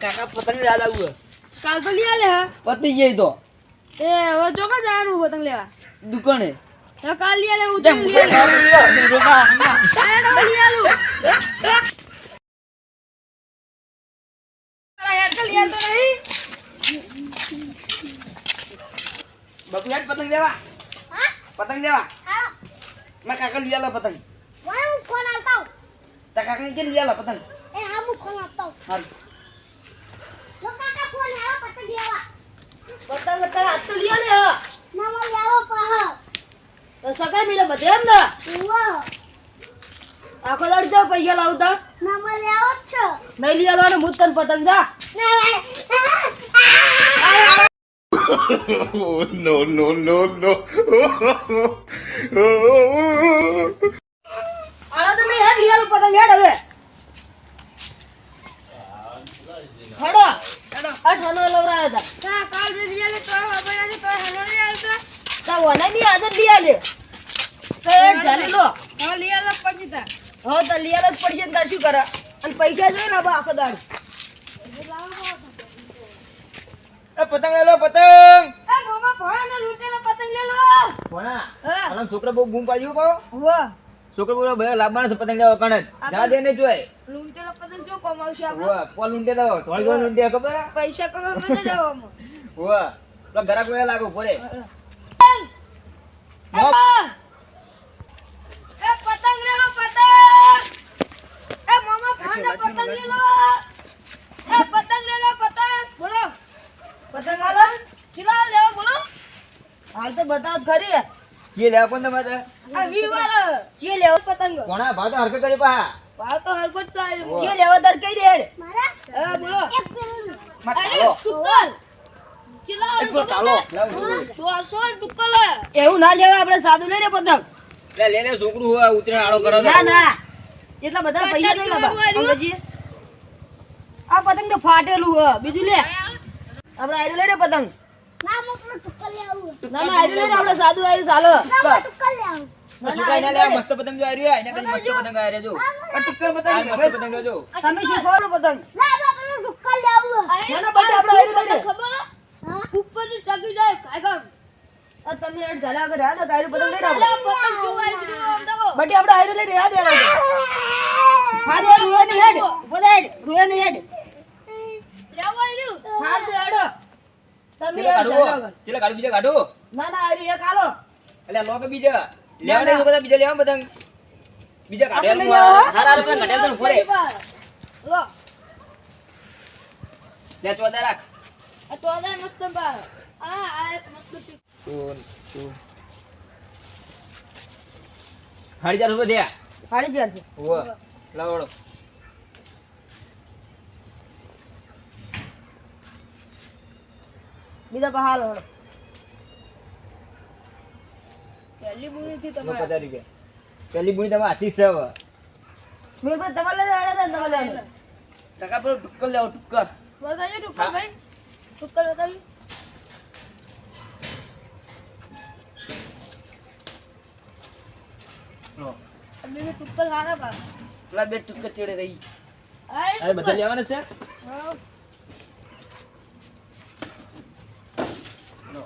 કાકા પતંગ યાદ આવું કાલ તો લઈ આલે હા. પતી ગઈ તો. એ હવે ચોકા જવાનું પતંગ લેવા? દુકાને. તો કાલ લઈ આલે. ઉતરી લઈ આલે. કાકા હેડો લઈ આલું યાદ પતંગ લેવા. પતંગ લેવા. મારા કાકા લઈ આલો પતંગ. લઈ આલો પતંગ? હારું. પતંગ તારા હાથ તો લઈ આલે હા તો સગાઈ મિલે બધે એમ ને આખો દાડ જો પૈસા લાવતા નહીં લઈ આલવાનું હું જ તો પતંગ હેડ હવે હેડો આ ઠાનો લવરાયા હતા. હા કાલ મે લઈ આલે તો હવે આને તો હેડો લઈ આલતા તા વને બી આદત લઈ આલે. તો હેડ ચાલી લો. હા લઈ આલે પછી તા હા તો લઈ આલે જ પડશે ને શું કરે? અને પૈસા જોઈએ ને હવે આખો દાડ. પતંગ લે લો પતંગ. એ મોમા ભાઈ લૂટેલા પતંગ લે લો. કોના હા. છોકરા બહુ બૂમ પાડ્યું વાહ છોકરા બોલો બધા લાંબાના છે પતંગ લેવા કણે. જા દે ને જોય. લૂટેલા પતંગ જો કમાવશે આપણે વાહ પોલ ઊંડે દો થોડી ઘણી ઊંડે ખબર? પૈસા કમાવા મને જવામાં વાહ તો ઘરાક વેલા લાગુ પડે. એ પતંગ! લે પતંગ! એ મામા ભાને પતંગ લે એ પતંગ લે પતંગ! બોલો. પતંગ આલો? કિલા લેવો બોલો. હાલ તો બતાવ ખરી કે લેવા કોણ તમારે? આ જે લેવો પતંગ. કોણા ભાવ તો હરકત કરી પા. ભાવ તો હરકત સાહેબ જે લેવો દર કઈ દે. હા બોલો. અરે ટુકલ. એવું ના લેવા આપણે સાદું લઈને પતંગ. લે લે લે છોકરું હોય ઉતરે આડો કરો ના ના. એટલા બધા પૈસા નહીં આ પતંગ તો ફાટેલું હ. બીજું લે. આપણે આયરું લઈને પતંગ. ના ના આયરું લઈને આપણે સાદું આયરું ચાલો છોકરા એને લે મસ્ત પતંગ જો આર્યું એને કઈ મસ્ત પતંગ આર્યો જો આ ટુક્કર પતંગ મસ્ત પતંગ જો તમે શીખવાડો પતંગ. ના ના પછી આપણે આયરું લઈને ઉપરથી ચગી જાય કાયગમ આ તમે યાર ઝાલા આગળ યાદ આયરું પતંગ લઈને આવો બટી આપણે આયરું લઈને યાદ આવો હારે રૂયા ની હેડ. બોલે હેડ. રૂયા ની હેડ. હા તો હેડો. તમે ચેલે યાર ઝાલા કાઢું આગળ. ચેલે કાઢું બીજા કાઢું? ના ના આયરું એક આલો એટલે લોક બીજા. લેવા ના. બધા બીજા લેવા બધા બીજા કાઢેલું. હારા રૂપિયા કાઢેલું તો ફરે. લે ચોદા રાખ. હાડી ચાર રૂપિયા દે. હાડી ચાર છે ઓ લાવડો. બીજા પા હાલો હેડો. લો પચાસ રૂપિયા. પેલી બુણી તમે આથી છે હવે. મીરભાઈ તમારે લઈ આડે ને તમારે લઈ ટકા પર ટુક્કર લેવો ટુક્કર બતાવજો ટુક્કર ભાઈ? ટુક્કર બતાવજો ટુક્કર હારા પા પેલા બે ટુક્કર ચડે રહી. આય અરે બધા લેવાના છે? હા. લો.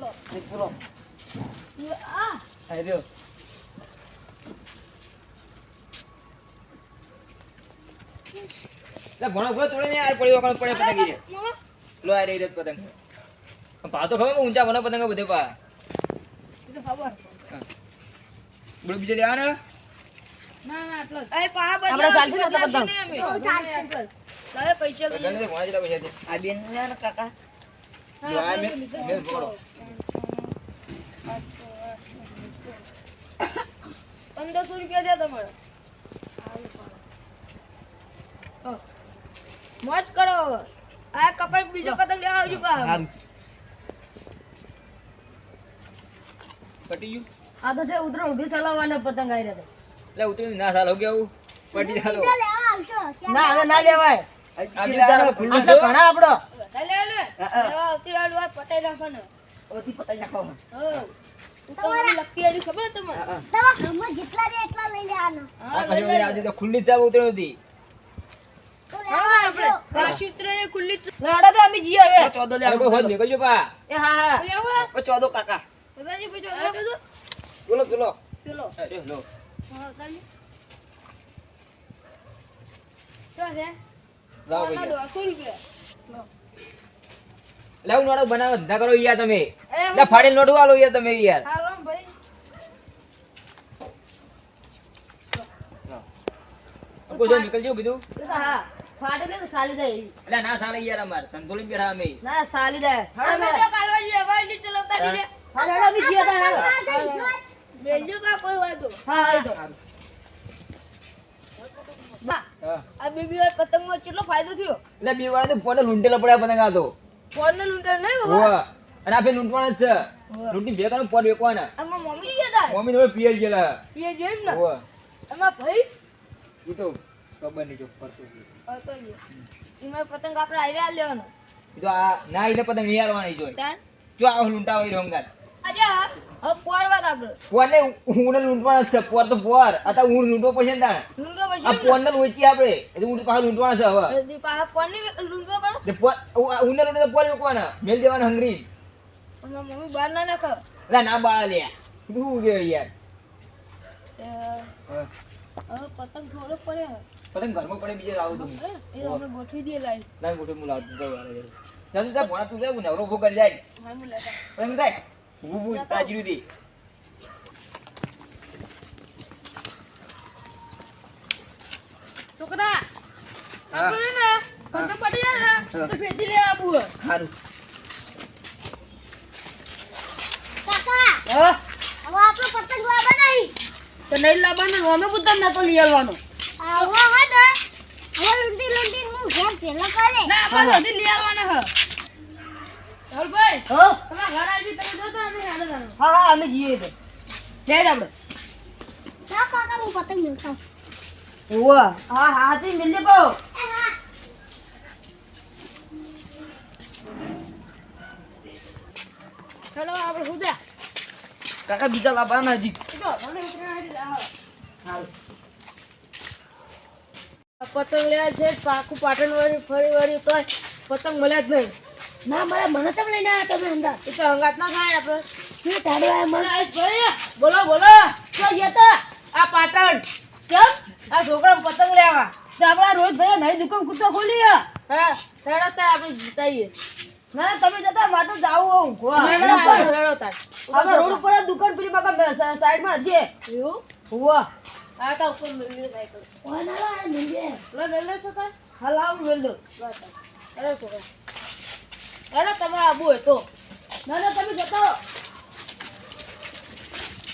લો. પૂરો. આ આ રહ્યો ભણો ભણો તોડે ને યાર પડ્યો કોણ પડે પતંગ રે લો આ રહી પતંગ. ભાવ તો ખબર ઊંચા ભણો પતંગ બધે પા. બોલો બીજે લેવાના? ના ના આટલો જ. આપણે ને આટલા પતંગ લાવે પૈસા પંદરસો રૂપિયા દે તમારે મોજ કરો. આ કપાઈ બીજો પતંગ લેવા આવજો પા પટી ગયું? આ તો છે ઉતરો ઉધી ચલાવવાના પતંગ આવી રહ્યો એટલે ઉતરી ના સાલ હો ગયા પટી ચાલો. ના હવે ના લેવાય. આ તો ઘણા આપડો. લે લે લેવા આવતી વાળું આ પટાઈ નાખવાનો. ઓથી પટાઈ નાખો ખુલ્લી જ ઉતરી હતી લાવો નોડો બનાવો ધંધા કરો યાર તમે. ફાડી નોડું આલો યાર તમે યાર. કોઈ જો નીકળજો કીધું હા ફાટે ને તો સાલી દે એટલે ના સાલી યાર અમાર. સંતોલી બેઠા અમે. ના સાલી જાય. હેડો મે હા હેડો અમે જઈએ તાર હેડો હા હા એ તો બા હા. આ બેબી વાર પતંગમાં કેટલો ફાયદો થયો? એટલે બે વાળા તો ફોન લૂંટેલા પડ્યા પતંગ આ તો. ફોન લૂંટે નહીં બાબા? અને આપણે લૂંટવાના જ છે. લૂંટી ભેગા પોટ વેકવાના. આમાં મમ્મી ગયા હતા મમ્મી તો પીએ ગયેલા. પીએ જોઈ ને? હોવા. એમાં ભાઈ? તો ખબર નહીં જો ફરતો. એમાં પતંગ આપણે આઈડિયા લેવાનો. જો આ ના એને પતંગ નહીં હાલવાની જોઈ. જો આ લૂંટા હોય રંગાત અરે હવે પોર વાત આપણે પોરને ઊંડે લૂંટવાના જ છે પોર તો પોર. આ ઊંડ લૂંટવો પડશે ને તાણે. લૂંટો આ પછી પોરને લૂંટી આપણે એટલે ઊંડ પાછા લૂંટવાના છે હવે. ને પાછા કોની લૂંટવો પડે? પોર ઊંડે લૂંટે તો પોર વેકવાના મેલ દેવાના હંગરી. મમ્મી બહાર ના નાખો. એટલે ના બાળા લે. શું કે યાર? પતંગ થોડો પડે. હે. પતંગ ઘરમાં પડે બીજે લાવું તું એ અમે ગોઠવી દે લાઈ ના ગોઠવી હું વારે ઘરે. ચાલ તું જા નવરો ભૂ કરી જાય. હા હું લેતા પતંગ થાય ઊભું ઊભું તાજરી દે છોકરા આપણે ને? પતંગ પડી જાય ને તો ફેંકી લે આબુ. સારું હા? હવે આપણો પતંગ લાવવા નહીં તો નહીં લાવવાનો અમે પતંગ ના તો લઈ આવવાનો. હવે હટ હવે લૂંટી લૂંટી હું ઘેર પેલા કરે ના આપણે બધી લઈ આવવાના હે. રાહુલભાઈ હો તમારા ઘર આવી તમે જોતો અમે હાડે જાણો હા હા અમે જઈએ તો. આપણે. ના કાકા હું પતંગ લેતા ઓવા હા હા તે મિલ દે પાઓ ચલો આપણે સુધા કાકા બીજા લાવવાના હજી. તો મને સારું પતંગ લેવા છે પાકું પાટણ વાળી ફરી વાળી તો પતંગ મળ્યા જ નહીં. ના મારે મને તમે લઈને આવ્યા તમે અંદર એ તો હંગાત ના થાય આપણે. શું તારે મને? ભાઈ બોલો બોલો. તો જતા આ પાટણ. ચમ આ છોકરા પતંગ લેવા. તો આપણા રોજ ભાઈ નવી દુકાન કુર્તા ખોલી હે. હેડો તાર આપણે જીતાઈએ. ના તમે જતા મારે તો જાવું હું રોડ ઉપર દુકાન પેલી બાકા સાઈડમાં છે એવું? હુવા. કાંઈ? હા લાવ મેલ દો હેડો છોકરા હેડો તમારે આબુ હોય તો ના ના તમે જતા.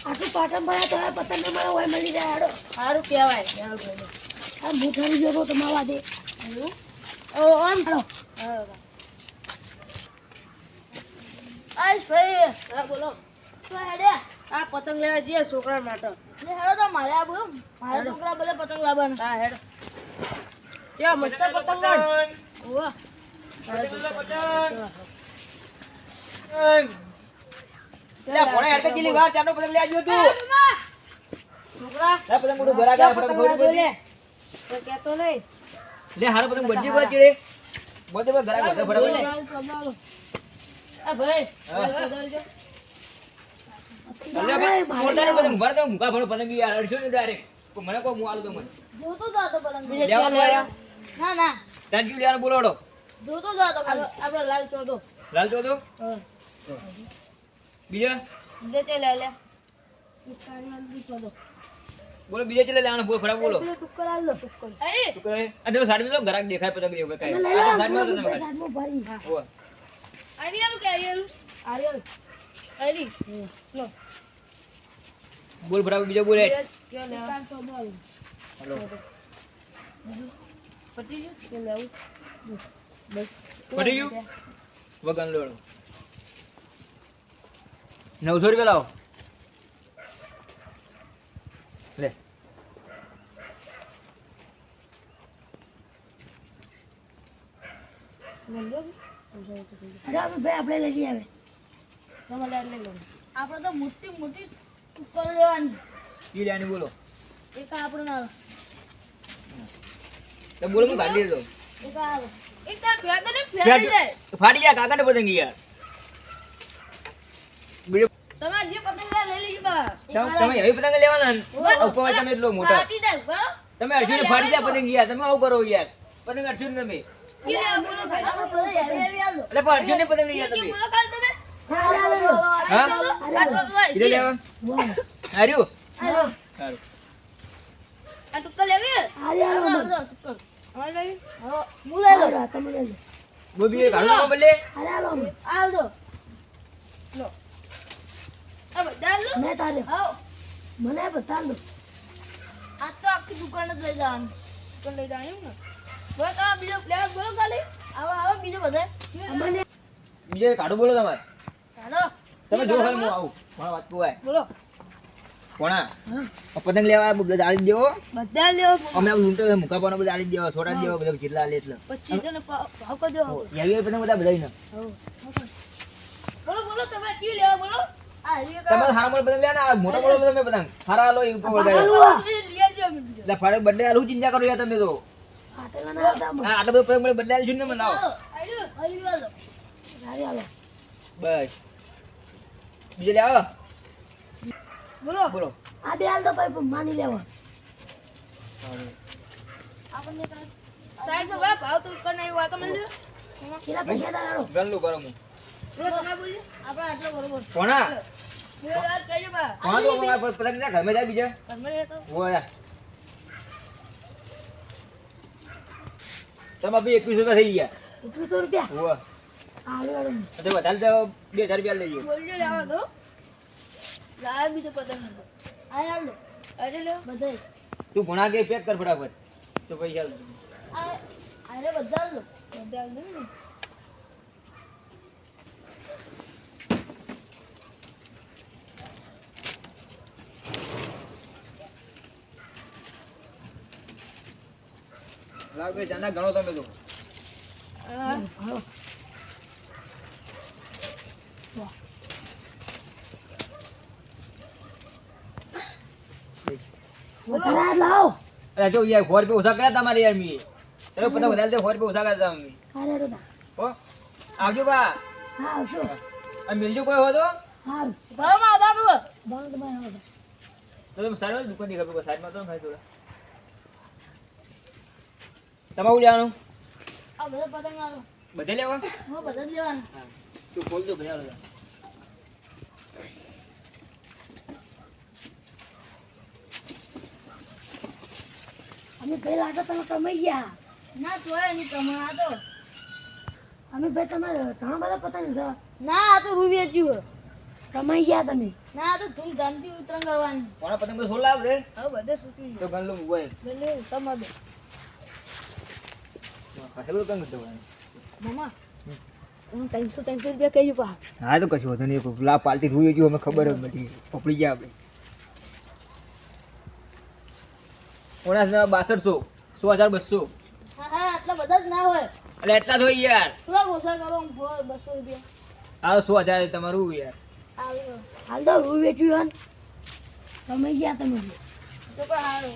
આટલું પાટણ તો પતંગ હોય મળી જાય હાડો સારું કહેવાય. હેડો ભાઈ. આ મૂઠારી જોતો તો માવા દે ઓ આમ આઈશ ભાઈ. બોલો. તો હેડે? આ પતંગ લેવા જઈએ છોકરા માટે. હેડો તો મારે આ બોલો મારા છોકરા બધા પતંગ લાવવાના. હા હેડો. ત્યાં મસ્ત પતંગ ચારનો પતંગ મને કોઈ હું આલું તો મને. જોતો જ પતંગ. બીજે લેવાનું ક્યાં આયા? લેવા? ના. ના ત્યાં લેવાનું બોલોડો જોતો જ હતો ખાલી આપણે આપણે લાલ ચોદો લાલ તો તો બીજા? તે લે લે. બોલો બીજા ચલે લેવાનો બોલો ખરાબ બોલો. ટુક્કર આલ ટુક્કર અરે! આ સાડી લો ઘરાક દેખાય પતંગ જેવું કઈ. આ સાડી માં તો તમે હાથમાં ભરી. આર્યલ કે આર્યલ આર્યલ આરી લો બોલ બરાબર બીજો બોલે. ગયું પટી ગયું? વગન લોડો. નવસો રૂપિયા લાવો. લે. આપણે ભાઈ આપણે લઈ આવે આપણે તો મોટી મોટી ટુક્કર લેવાની ઈ બોલો. એક આપણે ના તો બોલો હું ગાડી દો એક આ એક તો ફેંકે ફેંકી જાય ફાડી જાય કાકાને પતંગ યાર. બીજો તમારે જે પતંગ લઈ લેજો બા તમે તમે એવી પતંગ લેવાના ને? ઉપર તમે એટલો મોટો. તમે અર્જુન ફાડી જાય પતંગ યાર. તમે આવું કરો યાર. પતંગ અર્જુન તમે. અર્જુન લે બોલો. ખાલી આપણે પતંગ પણ અર્જુન તમે. બોલો ખાલી તમે હા લેવા સારું આ લેવી મને. હું લઈ લઉં. તમે લઈ લો. બોબી. લો. આ બધા લો. મેં તારે. મને. આ તો આખી દુકાન જ લઈ જવાનું દુકાન લઈ જવાનું ને બોલો તમે બીજો પ્લેયર બોલો ખાલી આવો આવો બીજો બધા બીજો કાઢો બોલો તમારે તમે જો હાલ હું આવું. મારા વાત પુવાય બોલો. કોણા? પતંગ લેવા બધા આલી દેવો બધા લેવો અમે આ લૂંટો મુકા પાનો બધા જ દેવા છોડા દેવો બધા જેટલા લે એટલે. પછી તને ભાવ ભાવ કરી દેવો એવી પતંગ બધા બધાય બોલો બોલો તમે કી લેવા બોલો? હારા મોટા પતંગ લેવાના? મોટા મોટા તમે પતંગ. હારા આલો એ ઉપર એટલે ફાડે બદલે આલું ચિંતા કરો યાર તમે તો. ના આટલા બધા પતંગ બદલે આલી છું ને મને લાવો. બસ. બીજે લે આવો. બોલો. બોલો. આ બે હાલ તો ભાઈ માની લેવા. આપણને સાહેબ સાઈડમાં બાપ આવતો તો કરી નાખ્યો આ તમે લ્યો કેટલા પૈસા તારા ગણલું કરો હું બોલો તમે બોલ્યો આપણે આટલો બરોબર. ના ઘરમાં જાય બીજા? તમે એકવીસ રૂપિયા થઈ ગયા. એકવીસો રૂપિયા? તો વધારે તો બે હજાર રૂપિયા લઈ જાઓ બોલજો લેવા દો લાવ બીજો પતંગ આ હાલ અરે લો. બધાય. તું ભણા કે પેક કર ફટાફટ. તો પૈસા આ અરે બધા લો. બધા લો લાવ જાના ગણો તમે તો આ વધારે લાવો અરે જો યાર સો પે ઉસા કર્યા તમારી યાર મી તમે પતા વધારે દે સો પે ઉસા કર્યા તમે હાલો તા. હો? આવજો બા. હા આવજો. આ મિલજો કોઈ હો તો હારું માં બાબુ. ભાવ તો ભાઈ આવો. તો તમે સાઈડ દુકાનની ખબર સાઈડમાં તો ખાઈ થોડા. તમારું લેવાનું? આ બધા પતંગ આલો બધે લેવા? હો બધા લેવાના. હા. તું ખોલજો બધા અમે પહેલા તો તમે કમાઈ ગયા. ના તોય નહીં કમા તો. અમે ભાઈ તમારે ઘણા બધા પતંગ છે. ના આ તો હું વેચ્યું કમાઈ ગયા તમે. ના આ તો ધૂમધામથી ઉતરણ કરવાની. કોણ પતંગ પર સોલા આવશે? હવે બધે સૂકી તો ગણ લો મોબાઈલ ગયો તમારે દો પાછળ કંગ કરતો મામા હું ત્રણસો ત્રણસો રૂપિયા કહ્યું પા હા તો કશું વધુ નહીં. લા પાલટી રૂઈ ગયું અમે ખબર જ નથી પકડી ગયા આપણે ઓણા બાસઠસો સો હજાર બસો. હા હા બધા જ ના હોય. એટલે એટલા યાર. થોડાક ઓછા કરો સો બસો રૂપિયા. હા સો હજાર તમારું યાર. હાલ. તો હું વેચ્યું હન કમાઈ ગયા તમે. તો હારો.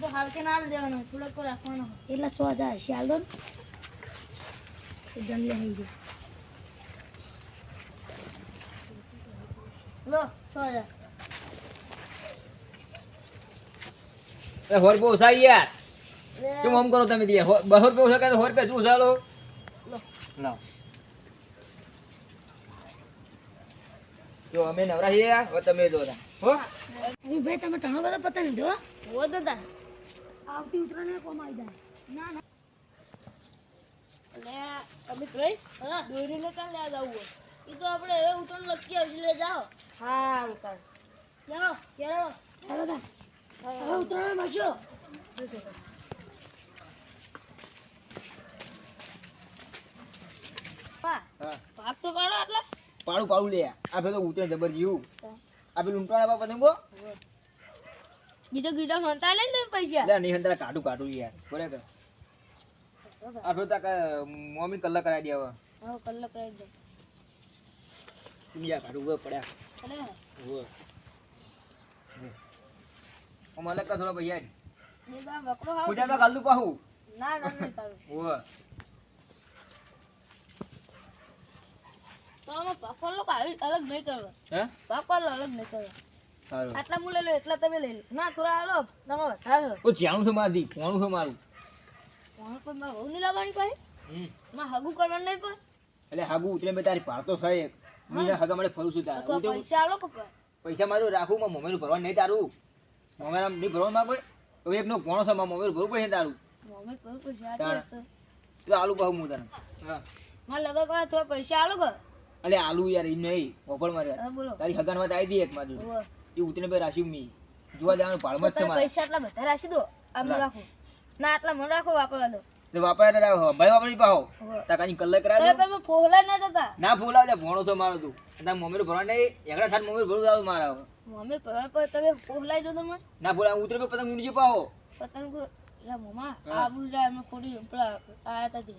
તો હાલ કે ના દેવાનો થોડાક રાખવાનો એટલા સો હજાર હશે હાલ દો થઈ ગયો. લો છ હજાર. એ યાર. કેમ આમ કરો તમે શું લો. લો. જો અમે નવરા છીએ હવે તમે દો હો? ભાઈ તમે ઘણો બધો પતંગ લીધો હો? હો તો આવતી ઉતરાને કમાઈ જાય. ના ના. લે તમે જોઈ હા. દોરીને કાં લે જવું એ તો આપણે હવે ઉતરણ લખી લે જાઓ. હા ચાલો ચાલો તા. ભાગ તો પાડો પાડું પાડું લે. આ પેલો ઉતરે જબર જીવું. આ પેલું ઊંટાણા બાપા પતંગો બીજો ગીતો હંતા લે તમે પૈસા. લે નહીં અંદર કાઢું કાઢું યાર. બરાબર. આ પેલું તાકા મમ્મી કલ્લા કરાવી દે હવે. હા કલાક કરી દો. બીજા કાઢું પડ્યા. અરે હવે મલક કા થોડા ભૈયા પૂજા તો કાલ પાહું ના ના નહીં તારું. ઓવે. તો લોકો આવી અલગ નહીં કરવા હે? અલગ નહીં કરવા આટલા હું લઈ લો એટલા તમે લઈ લો. ના થોડા હાલો તમે વધારે લો. ઓ જાણું છું મારી કોણું છે મારું. કોણ પણ મારે વહુ નહીં લાવવાની પાછી હમ. માં હગું કરવાનું નહીં પણ. એટલે હાગુ ઉતરે મેં તારી પાડતો એક. મીના હાગા માટે ફરું છું તારે. પૈસા આલો પૈસા મારું રાખું મમ્મી મમ્મીનું ભરવાનું નહીં તારું. મમ્મીના ની ભરવાનું માંગે તો એકનો કોણો છે મારા ભરવું પડશે તારું? મમ્મી ભરવું હશે તો આલુ બહુ હું તને. હા. માં લગા કરવા થોડા પૈસા આલુ કે અલે આલુ યાર એમ નહીં. ઓપણ મારે તારી હગાન વાત આવી દી એક માજુ એ ઉતરે ભાઈ રાશી મી. જોવા જવાનું ભાળમાં જ છે મારે. પૈસા આટલા બધા રાશી દો. આમ. રાખો. ના આટલા મને રાખો વાપરવા દો. વાપરે ભાઈ વાપરી પાહો. તાકાની કલાક કરાવી તમે દઉં? ના જતા ના ફોલાવ લે છો મારો તું. તારા મમ્મીનું ભરવા નહીં. એકડા થાર મમ્મી ભરવું જાવ મારા મમ્મી પર પર તમે પોહલાઈ જો તમે ના બોલા ઉતરે ભાઈ પતંગ ઉડી પાહો. પતંગ લા મમ્મા આ જાય એમને ફોડી પેલા આયા તા તે.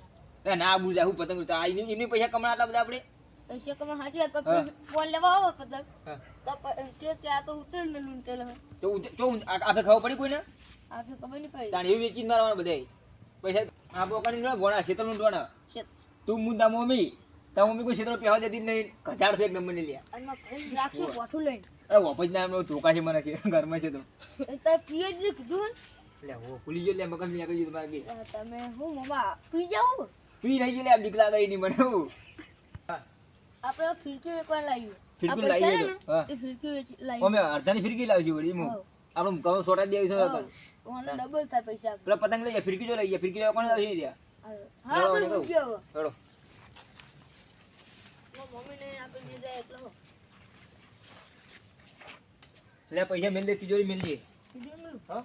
એ ના બુજા હું પતંગ તો આ એની પૈસા કમણા આટલા બધા આપણે? પૈસા કમા હાચી વાત ફોન લેવા આવો પતંગ. તો કે કે આ તો ઉતર ને લૂંટેલ તો તો આપે ખબર પડી કોઈને? આપે ખબર નહીં પડી. તાણ એવી વેચી મારવાના બધાય. પૈસા આ બોકાની ન ભોણા શેતરનું ભોણા તું મુદ્દા મમ્મી. તા મમ્મી કોઈ શેતર પહેવા દેતી નહીં. કચાડ છે એક નંબરની લ્યા રાખશું પોઠું લઈને. અરે વપજ ના એમનો છે મને છે ઘરમાં છે તો. એ પ્રિય જ કીધું લે હો ભૂલી ગયો લે મગજની આગળ તમારે કે તમે હું મમ્મા પી જાઓ? પી નહીં ગયો લે બીક ગઈ ની મને હું. આપણે ફિરકી વેચવા લાવ્યું ફિરકી તો, હા. ફિરકી લાવીએ. અમે અડધાની ફિરકી લાવશું વળી મો આપણે ઘઉં સોટા દેવી છે. ઓને ડબલ થાય પૈસા. પેલા પતંગ લઈએ ફિરકી જો લઈએ ફિરકી લેવા કોણ લાવી ત્યાં હા આપણે લેવા મૂકી આવો ચલો મમ્મીને આપણે દીધા એટલે હો. લે પૈસા મેલ દે તિજોરી મેલ દે. હા.